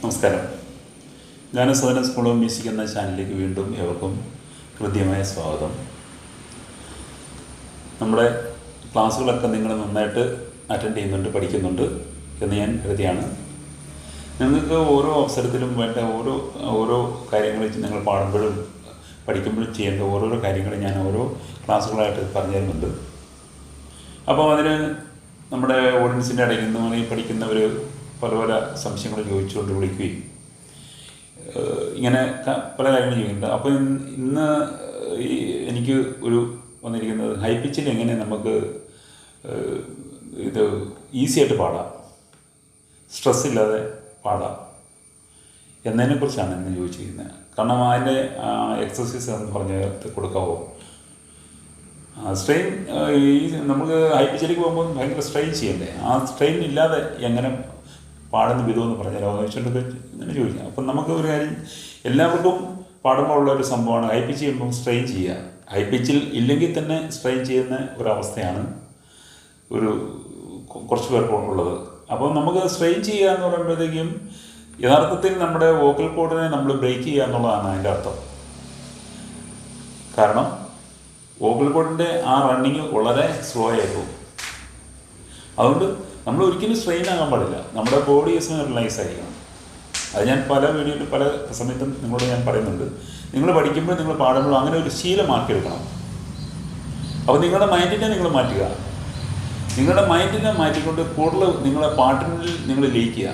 നമസ്കാരം. ഞാൻ സദന school of music എന്ന ചാനലിലേക്ക് വീണ്ടും ഏവർക്കും ഹൃദ്യമായ സ്വാഗതം. നമ്മുടെ ക്ലാസ്സുകളൊക്കെ നിങ്ങൾ നന്നായിട്ട് അറ്റൻഡ് ചെയ്യുന്നുണ്ട് പഠിക്കുന്നുണ്ട് എന്ന് ഞാൻ കരുതിയാണ്. നിങ്ങൾക്ക് ഓരോ അവസരത്തിലും വേണ്ട ഓരോ ഓരോ കാര്യങ്ങൾ നിങ്ങൾ പാടുമ്പോഴും പഠിക്കുമ്പോഴും ചെയ്യേണ്ട ഓരോരോ കാര്യങ്ങൾ ഞാൻ ഓരോ ക്ലാസ്സുകളായിട്ട് പറഞ്ഞു തരുന്നുണ്ട് അപ്പോൾ അതിന് നമ്മുടെ ഓഡിയൻസിന്റെ ഇടയിൽ നിന്ന് പഠിക്കുന്ന പഠിക്കുന്നവർ പല പല സംശയങ്ങൾ ചോദിച്ചുകൊണ്ട് വിളിക്കുകയും ഇങ്ങനെ പല കാര്യങ്ങൾ ചെയ്യുന്നുണ്ട്. അപ്പോൾ ഇന്ന് ഈ എനിക്ക് ഒരു വന്നിരിക്കുന്നത് ഹൈ പിച്ചിൽ എങ്ങനെ നമുക്ക് ഇത് ഈസി ആയിട്ട് പാടാം സ്ട്രെസ് ഇല്ലാതെ പാടാം എന്നതിനെക്കുറിച്ചാണ് ഇന്ന് ചോദിച്ചിരിക്കുന്നത്. കാരണം അതിന്റെ എക്സസൈസ് എന്ന് പറഞ്ഞ് കൊടുക്കാവോ? സ്ട്രെയിൻ ഈ നമുക്ക് ഹൈ പിച്ചിലേക്ക് പോകുമ്പോൾ ഭയങ്കര സ്ട്രെയിൻ ചെയ്യണ്ടേ? ആ സ്ട്രെയിൻ ഇല്ലാതെ എങ്ങനെ പാടുന്ന വിധം എന്ന് പറഞ്ഞാലോ എന്ന് വെച്ചിട്ടൊക്കെ ഇങ്ങനെ ചോദിക്കാം. അപ്പം നമുക്ക് ഒരു കാര്യം എല്ലാവർക്കും പാടുമ്പോൾ ഉള്ള ഒരു സംഭവമാണ് ഹൈ പിച്ച് ചെയ്യുമ്പോൾ സ്ട്രെയിൻ ചെയ്യുക. ഹൈ പിച്ചിൽ ഇല്ലെങ്കിൽ തന്നെ സ്ട്രെയിൻ ചെയ്യുന്ന ഒരവസ്ഥയാണ് ഒരു കുറച്ച് പേർക്കുള്ളത് അപ്പോൾ നമുക്ക് സ്ട്രെയിൻ ചെയ്യുക എന്ന് പറയുമ്പോഴത്തേക്കും യഥാർത്ഥത്തിൽ നമ്മുടെ വോക്കൽ കോഡിനെ നമ്മൾ ബ്രേക്ക് ചെയ്യുക എന്നുള്ളതാണ് അതിന്റെ അർത്ഥം. കാരണം വോക്കൽ കോഡിന്റെ ആ റണ്ണിങ് വളരെ സ്ലോ ആയി അതുകൊണ്ട് നമ്മൾ ഒരിക്കലും സ്ട്രെയിൻ ആകാൻ പാടില്ല. നമ്മുടെ ബോഡി എസ്മ റിലാക്സ് ആയിരിക്കണം. അത് ഞാൻ പല വീഡിയോയിൽ പല സമയത്തും നിങ്ങളോട് ഞാൻ പറയുന്നുണ്ട്. നിങ്ങൾ പഠിക്കുമ്പോൾ നിങ്ങൾ പാടുമ്പോൾ അങ്ങനെ ഒരു ശീലമാക്കിയെടുക്കണം അപ്പോൾ നിങ്ങളുടെ മൈൻഡിനെ നിങ്ങൾ മാറ്റുക. നിങ്ങളുടെ മൈൻഡിനെ മാറ്റിക്കൊണ്ട് കൂടുതൽ നിങ്ങളെ പാട്ടിനിൽ നിങ്ങൾ ലയിക്കുക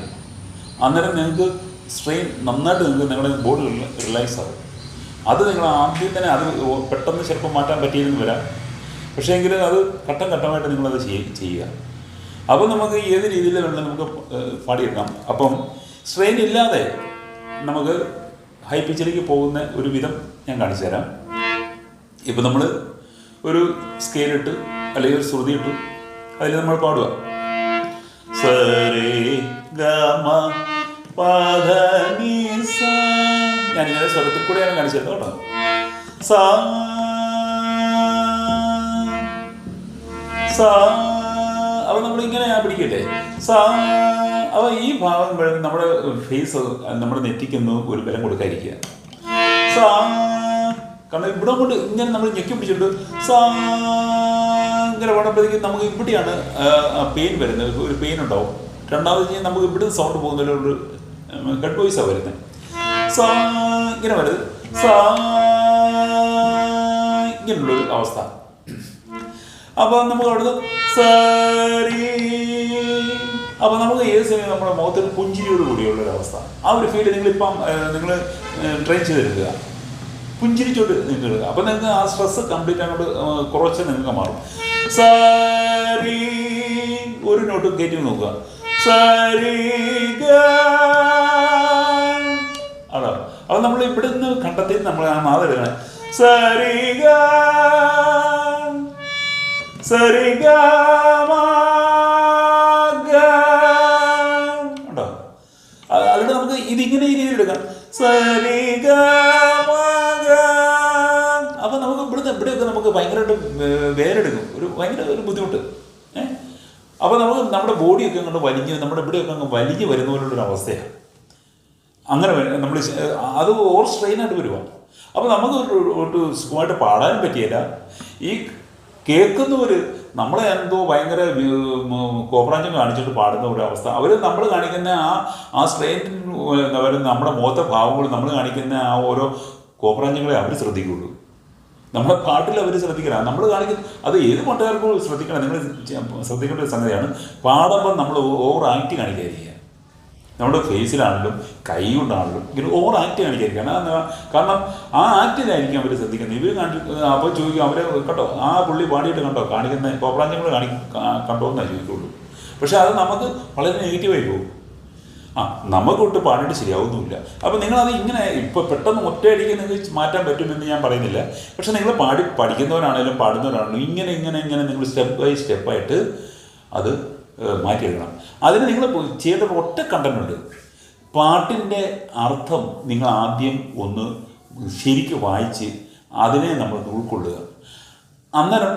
അന്നേരം നിങ്ങൾക്ക് സ്ട്രെയിൻ നന്നായിട്ട് നിങ്ങൾക്ക് നിങ്ങളുടെ ബോഡി റിലാക്സ് ആകും അത് നിങ്ങൾ ആദ്യം തന്നെ അത് പെട്ടെന്ന് ചിലപ്പോൾ മാറ്റാൻ പറ്റിയില്ലെന്ന് വരാം. പക്ഷേ എങ്കിലും അത് ഘട്ടം ഘട്ടമായിട്ട് നിങ്ങളത് ചെയ്യ- ചെയ്യുക. അപ്പോൾ നമുക്ക് ഏത് രീതിയിൽ വേണമെങ്കിലും നമുക്ക് പാടിയെടുക്കാം. അപ്പം സ്ട്രെയിൻ ഇല്ലാതെ നമുക്ക് ഹൈ പിച്ചിലേക്ക് പോകുന്ന ഒരു വിധം ഞാൻ കാണിച്ചു തരാം. ഇപ്പം നമ്മൾ ഒരു സ്കെയിലിട്ട് അല്ലെങ്കിൽ ഒരു ശ്രുതി ഇട്ടു അതിൽ നമ്മൾ പാടുക. ഞാനിങ്ങനെ സ്വരത്തിൽ കൂടെയാണ് കാണിച്ചു തരുന്നത് കേട്ടോ. സാ സാ അപ്പൊ നമ്മൾ ഇങ്ങനെ പിടിക്കട്ടെ? അപ്പൊ ഈ ഭാഗം വഴി നമ്മുടെ ഫേസ് നമ്മുടെ നെറ്റിക്കൊന്ന് ഒരു ബലം കൊടുക്കാതിരിക്കുക. കാരണം ഇവിടെ കൊണ്ട് ഇങ്ങനെ നമ്മൾ ഞെക്കി പിടിച്ചിട്ട് സാ ഇങ്ങനെ നമുക്ക് ഇവിടെയാണ് പെയിൻ വരുന്നത്. ഒരു പെയിൻ ഉണ്ടാവും. രണ്ടാമത് നമുക്ക് ഇവിടെ സൗണ്ട് പോകുന്നതിലൊരു ഹെഡ് വോയിസാണ് വരുന്നത് സാ ഇങ്ങനെ വരുന്നത്. സാ ഇങ്ങനെയുള്ളൊരു അവസ്ഥ. അപ്പോൾ നമ്മൾ അവിടുന്ന് സരി. അപ്പോൾ നമുക്ക് ഏത് സമയം നമ്മുടെ മുഖത്തിൽ പുഞ്ചിരിയോട് കൂടിയുള്ള ഒരു അവസ്ഥ. ആ ഒരു ഫീൽ നിങ്ങളിപ്പം നിങ്ങൾ ട്രെയിൻ ചെയ്തെടുക്കുക. പുഞ്ചിരിച്ചോട്ട് നിൽക്കുക അപ്പോൾ നിങ്ങൾക്ക് ആ സ്ട്രെസ് കംപ്ലീറ്റ് അങ്ങോട്ട് കുറച്ച് നിങ്ങൾക്ക് മാറും. ഒരു നോട്ട് കയറ്റി നോക്കുക. സരി ആണോ അപ്പോൾ നമ്മൾ ഇവിടുന്ന് കണ്ടെത്തി നമ്മൾ ആ നാദം സരിഗ ഉണ്ടോ? അത് അതുകൊണ്ട് നമുക്ക് ഇതിങ്ങനെ ഈ രീതിയിൽ എടുക്കാം. സരിഗ അപ്പൊ നമുക്ക് ഇവിടുന്ന് ഇവിടെയൊക്കെ നമുക്ക് ഭയങ്കരമായിട്ട് വേരെടുക്കും. ഒരു ഭയങ്കര ഒരു ബുദ്ധിമുട്ട്. ഏഹ് അപ്പൊ നമുക്ക് നമ്മുടെ ബോഡിയൊക്കെ അങ്ങോട്ട് വലിഞ്ഞ് നമ്മുടെ ഇവിടെയൊക്കെ അങ്ങ് വലിഞ്ഞ് വരുന്ന പോലുള്ളൊരു അവസ്ഥയാണ്. അങ്ങനെ നമ്മൾ അത് ഓവർ സ്ട്രെയിൻ ആയിട്ട് വരുവാണ് അപ്പോൾ നമുക്ക് ഒരു സുഖമായിട്ട് പാടാനും പറ്റിയില്ല ഈ കേൾക്കുന്നവർ നമ്മളെ എന്തോ ഭയങ്കര കോപ്രാഞ്ചം കാണിച്ചിട്ട് പാടുന്ന ഒരു അവസ്ഥ. അവർ നമ്മൾ കാണിക്കുന്ന ആ ആ സ്ട്രെയിൻ എന്താ നമ്മുടെ മുഖത്തെ ഭാവങ്ങൾ നമ്മൾ കാണിക്കുന്ന ആ ഓരോ കോപ്രാഞ്ചങ്ങളെ അവർ ശ്രദ്ധിക്കുള്ളൂ. നമ്മുടെ പാട്ടിൽ അവർ ശ്രദ്ധിക്കില്ല. നമ്മൾ കാണിക്കുന്ന അത് ഏത് പാട്ടുകാർക്കും ശ്രദ്ധിക്കണം. നിങ്ങൾ ശ്രദ്ധിക്കേണ്ട ഒരു സംഗതിയാണ്. പാടുമ്പോൾ നമ്മൾ ഓവർ ആക്ട് കാണിക്കാതിരിക്കുക. നമ്മുടെ ഫേസിലാണെങ്കിലും കൈ കൊണ്ടാണെങ്കിലും ഇങ്ങനെ ഓവർ ആക്ട് കാണിക്കായിരിക്കും കാരണം ആ ആക്റ്റിലായിരിക്കും അവർ ശ്രദ്ധിക്കുന്നത്. ഇവർ കണ്ടി അപ്പോൾ ചോദിക്കും അവരെ കണ്ടോ? ആ പുള്ളി പാടിയിട്ട് കണ്ടോ? കാണിക്കുന്ന കോപ്രാഞ്ചങ്ങൾ കാണി കണ്ടോ എന്നേ ചോദിക്കുള്ളൂ. പക്ഷെ അത് നമുക്ക് വളരെ നെഗറ്റീവായി പോകും. ആ നമുക്കൊട്ട് പാടിയിട്ട് ശരിയാവുന്നുമില്ല. അപ്പോൾ നിങ്ങളത് ഇങ്ങനെ ഇപ്പോൾ പെട്ടെന്ന് ഒറ്റയടിക്ക് നിങ്ങൾക്ക് മാറ്റാൻ പറ്റുമെന്ന് ഞാൻ പറയുന്നില്ല. പക്ഷെ നിങ്ങൾ പാടി പഠിക്കുന്നവരാണെങ്കിലും പാടുന്നവരാണെങ്കിലും ഇങ്ങനെ ഇങ്ങനെ ഇങ്ങനെ നിങ്ങൾ സ്റ്റെപ്പ് ബൈ സ്റ്റെപ്പായിട്ട് അത് മാറ്റിയെടുക്കണം. അതിന് നിങ്ങൾ ചെയ്ത ഒറ്റ കണ്ടനുണ്ട് പാട്ടിന്റെ അർത്ഥം നിങ്ങൾ ആദ്യം ഒന്ന് ശരിക്ക് വായിച്ച് അതിനെ നമ്മൾ ഉൾക്കൊള്ളുക. അന്നേരം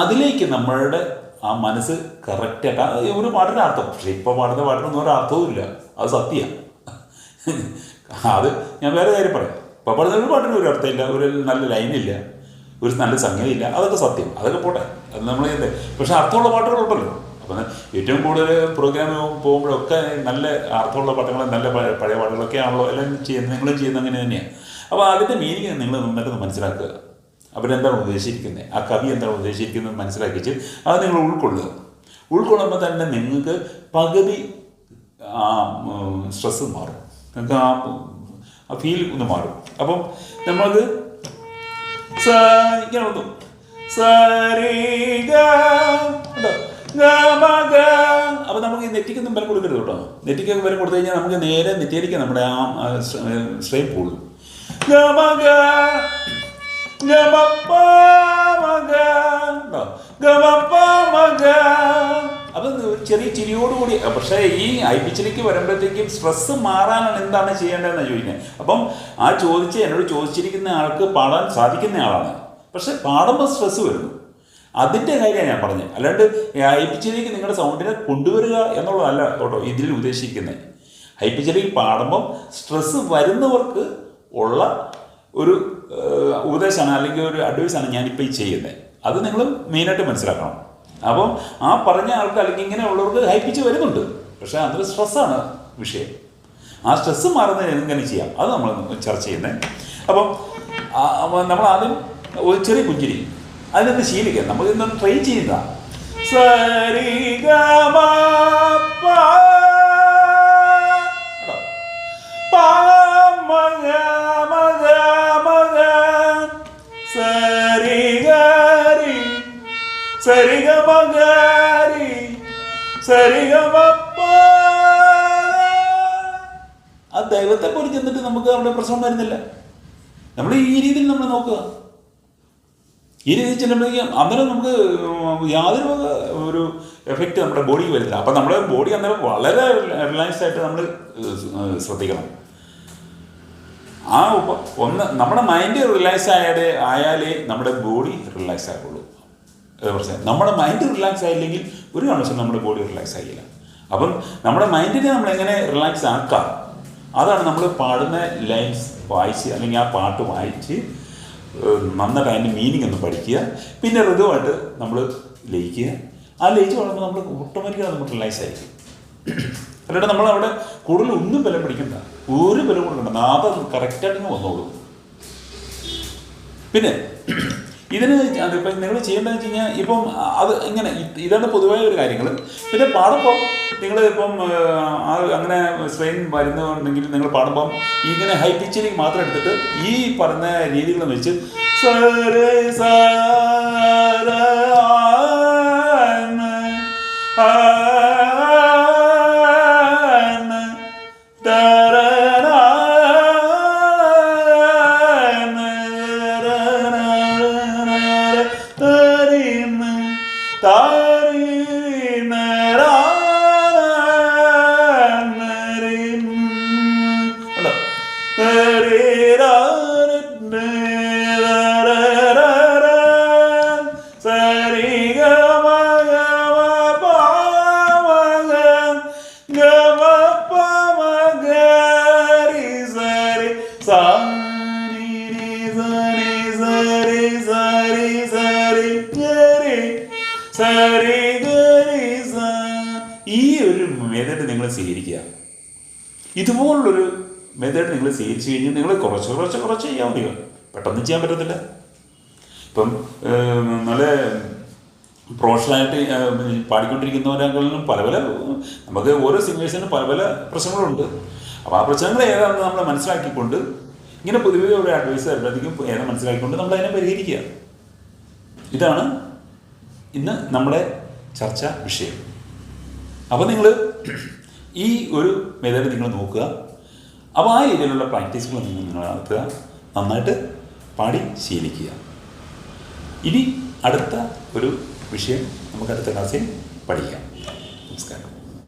അതിലേക്ക് നമ്മളുടെ ആ മനസ്സ് കറക്റ്റായിട്ട് ഒരു പാട്ടിന്റെ അർത്ഥം. പക്ഷേ ഇപ്പോൾ പാടുന്ന പാട്ടിനൊന്നും ഒരു അർത്ഥവും ഇല്ല. അത് സത്യമാണ് അത് ഞാൻ വേറെ കാര്യം പറയാം. ഇപ്പോൾ പാടുന്ന ഒരു പാട്ടിന് ഒരു അർത്ഥമില്ല ഒരു നല്ല ലൈനില്ല ഒരു നല്ല സംഗതിയില്ല അതൊക്കെ സത്യം. അതൊക്കെ പോട്ടെ. അത് നമ്മൾ എന്ത് പക്ഷേ അർത്ഥമുള്ള പാട്ടുകളുണ്ടല്ലോ അപ്പം ഏറ്റവും കൂടുതൽ പ്രോഗ്രാം പോകുമ്പോഴൊക്കെ നല്ല അർത്ഥമുള്ള പാട്ടുകൾ നല്ല പഴയ പാട്ടുകളൊക്കെ ആണല്ലോ എല്ലാം ചെയ്യുന്നത്. നിങ്ങളും ചെയ്യുന്നത് അങ്ങനെ തന്നെയാണ് അപ്പോൾ അതിന്റെ മീനിങ് നിങ്ങൾ നന്നായിട്ട് മനസ്സിലാക്കുക. അവരെന്താണ് ഉദ്ദേശിച്ചിരിക്കുന്നത് ആ കവി എന്താണ് ഉദ്ദേശിച്ചിരിക്കുന്നത് മനസ്സിലാക്കിച്ച് അത് നിങ്ങൾ ഉൾക്കൊള്ളുക. ഉൾക്കൊള്ളുമ്പോൾ തന്നെ നിങ്ങൾക്ക് പകുതി ആ സ്ട്രെസ് മാറും. നിങ്ങൾക്ക് ആ ആ ഫീൽ ഒന്ന് മാറും. അപ്പം നമ്മൾക്ക് സ ഇങ്ങനെ വന്നു സരിഗ അപ്പൊ നമുക്ക് ഈ നെറ്റിക്കൊന്നും വില കൊടുക്കരുത് കേട്ടോ. നെറ്റിക്കൊക്കെ വില കൊടുത്തു കഴിഞ്ഞാൽ നമുക്ക് നേരെ നെറ്റിയിലേക്ക് നമ്മുടെ ആ സ്ട്രെയിൻ പോകുള്ളൂ അപ്പൊ ചെറിയ ചിരിയോടുകൂടി പക്ഷേ ഈ ഐ പിച്ചിലേക്ക് വരുമ്പോഴത്തേക്കും സ്ട്രെസ് മാറാനാണ് എന്താണ് ചെയ്യേണ്ടതെന്ന് ചോദിക്കുന്നത്. അപ്പം ആ ചോദിച്ച എന്നോട് ചോദിച്ചിരിക്കുന്ന ആൾക്ക് പാടാൻ സാധിക്കുന്ന ആളാണ്. പക്ഷെ പാടുമ്പോൾ സ്ട്രെസ് വരുന്നു. അതിന്റെ കാര്യമാണ് ഞാൻ പറഞ്ഞത് അല്ലാണ്ട് ഐ പിച്ചിലേക്ക് നിങ്ങളുടെ സൗണ്ടിനെ കൊണ്ടുവരിക എന്നുള്ളതല്ല കേട്ടോ ഇതിൽ ഉദ്ദേശിക്കുന്നത് ഹൈ പിച്ചിലേക്ക് പാടുമ്പം സ്ട്രെസ് വരുന്നവർക്ക് ഉള്ള ഒരു ഉപദേശമാണ് അല്ലെങ്കിൽ ഒരു അഡ്വൈസാണ് ഞാനിപ്പോൾ ഈ ചെയ്യുന്നത് അത് നിങ്ങൾ മെയിനായിട്ട് മനസ്സിലാക്കണം. അപ്പോൾ ആ പറഞ്ഞ ആൾക്ക് അല്ലെങ്കിൽ ഇങ്ങനെയുള്ളവർക്ക് ഹൈ പിച്ച് വരുന്നുണ്ട്. പക്ഷേ അതൊരു സ്ട്രെസ്സാണ് വിഷയം. ആ സ്ട്രെസ്സ് മാറുന്നതിന് എങ്ങനെ ചെയ്യാം? അത് നമ്മൾ ചർച്ച ചെയ്യുന്നത് അപ്പം നമ്മൾ ആദ്യം ഒരു ചെറിയ പുഞ്ചിരി അതിനൊന്ന് ശീലിക്കാം. നമുക്ക് ഇന്ന് ട്രൈ ചെയ്യുന്ന ആ ദൈവത്തെ പോലെ ചെന്നിട്ട് നമുക്ക് അവിടെ പ്രശ്നം വരുന്നില്ല. നമ്മൾ ഈ രീതിയിൽ നമ്മൾ നോക്കുക. ഈ രീതിയിൽ ചെല്ലുമ്പോഴേക്കും അന്നേരം നമുക്ക് യാതൊരു ഒരു എഫക്റ്റ് നമ്മുടെ ബോഡിക്ക് വരുന്നില്ല. അപ്പം നമ്മുടെ ബോഡി അന്നേരം വളരെ റിലാക്സ് ആയിട്ട് നമ്മൾ ശ്രദ്ധിക്കണം. ആ ഒന്ന് നമ്മുടെ മൈൻഡ് റിലാക്സ് ആയാലേ ആയാലേ നമ്മുടെ ബോഡി റിലാക്സ് ആകുള്ളൂ അത് പ്രശ്നം. നമ്മുടെ മൈൻഡ് റിലാക്സ് ആയില്ലെങ്കിൽ ഒരു കാരണവശാലും നമ്മുടെ ബോഡി റിലാക്സ് ആയില്ല. അപ്പം നമ്മുടെ മൈൻഡിനെ നമ്മൾ എങ്ങനെ റിലാക്സ് ആക്കാം? അതാണ് നമ്മൾ പാടുന്ന ലൈൻസ് വായിച്ച് അല്ലെങ്കിൽ ആ പാട്ട് വായിച്ച് നന്നായിട്ട് അതിന്റെ മീനിങ് ഒന്ന് പഠിക്കുക. പിന്നെ ഋതുവായിട്ട് നമ്മൾ ലയിക്കുക. ആ ലയിച്ച് വളർമ്പോൾ നമ്മൾ ഓട്ടോമാറ്റിക്കായി നമുക്ക് റിലാക്സ് ആയിരിക്കും. അല്ലാണ്ട് നമ്മൾ അവിടെ കൂടുതൽ ഒന്നും ബലം പിടിക്കണ്ട. ഒരു ബലം കൊടുക്കണ്ട. നാദം കറക്റ്റായിട്ട് വന്നോളൂ. പിന്നെ ഇതിന് ഇപ്പം നിങ്ങൾ ചെയ്യേണ്ടതെന്ന് വെച്ച് കഴിഞ്ഞാൽ ഇപ്പം അത് ഇങ്ങനെ ഇത് ഇതാണ് പൊതുവായ ഒരു കാര്യങ്ങൾ. പിന്നെ പാടുമ്പം നിങ്ങൾ ഇപ്പം അങ്ങനെ സ്ട്രെയിൻ വരുന്നുണ്ടെങ്കിൽ നിങ്ങൾ പാടുമ്പം ഇങ്ങനെ ഹൈ പിച്ചിലേക്ക് മാത്രം എടുത്തിട്ട് ഈ പറഞ്ഞ രീതികൾ വെച്ച് സരെ സ ഈ ഒരു മെതഡ് നിങ്ങൾ സ്വീകരിക്കുക. ഇതുപോലുള്ളൊരു മെതഡ് നിങ്ങൾ സ്വീകരിച്ചു കഴിഞ്ഞാൽ നിങ്ങൾ കുറച്ച് കുറച്ച് കുറച്ച് ചെയ്യാൻ മതി. പെട്ടെന്ന് ചെയ്യാൻ പറ്റത്തില്ല. ഇപ്പം നല്ല പ്രൊഫഷണലായിട്ട് പാടിക്കൊണ്ടിരിക്കുന്നവരെക്കാളും പല പല നമുക്ക് ഓരോ സിംഗേഴ്സിനും പല പല പ്രശ്നങ്ങളുണ്ട്. അപ്പോൾ ആ പ്രശ്നങ്ങൾ ഏതാണെന്ന് നമ്മൾ മനസ്സിലാക്കിക്കൊണ്ട് ഇങ്ങനെ പൊതുവേ ഒരു അഡ്വൈസ് വരുമ്പോഴത്തേക്കും ഏതാ മനസ്സിലാക്കിക്കൊണ്ട് നമ്മൾ അതിനെ പരിഹരിക്കുക. ഇതാണ് ഇന്ന് നമ്മുടെ ചർച്ച വിഷയം. അപ്പോൾ നിങ്ങൾ ഈ ഒരു മെത്തേഡ് നിങ്ങൾ നോക്കുക. അപ്പോൾ ആ രീതിയിലുള്ള പ്രാക്ടീസുകൾ നിങ്ങൾ നിങ്ങൾ നടത്തുക. നന്നായിട്ട് പാടി ശീലിക്കുക. ഇനി അടുത്ത ഒരു വിഷയം നമുക്ക് അടുത്ത ക്ലാസ്സിൽ പഠിക്കാം. നമസ്കാരം.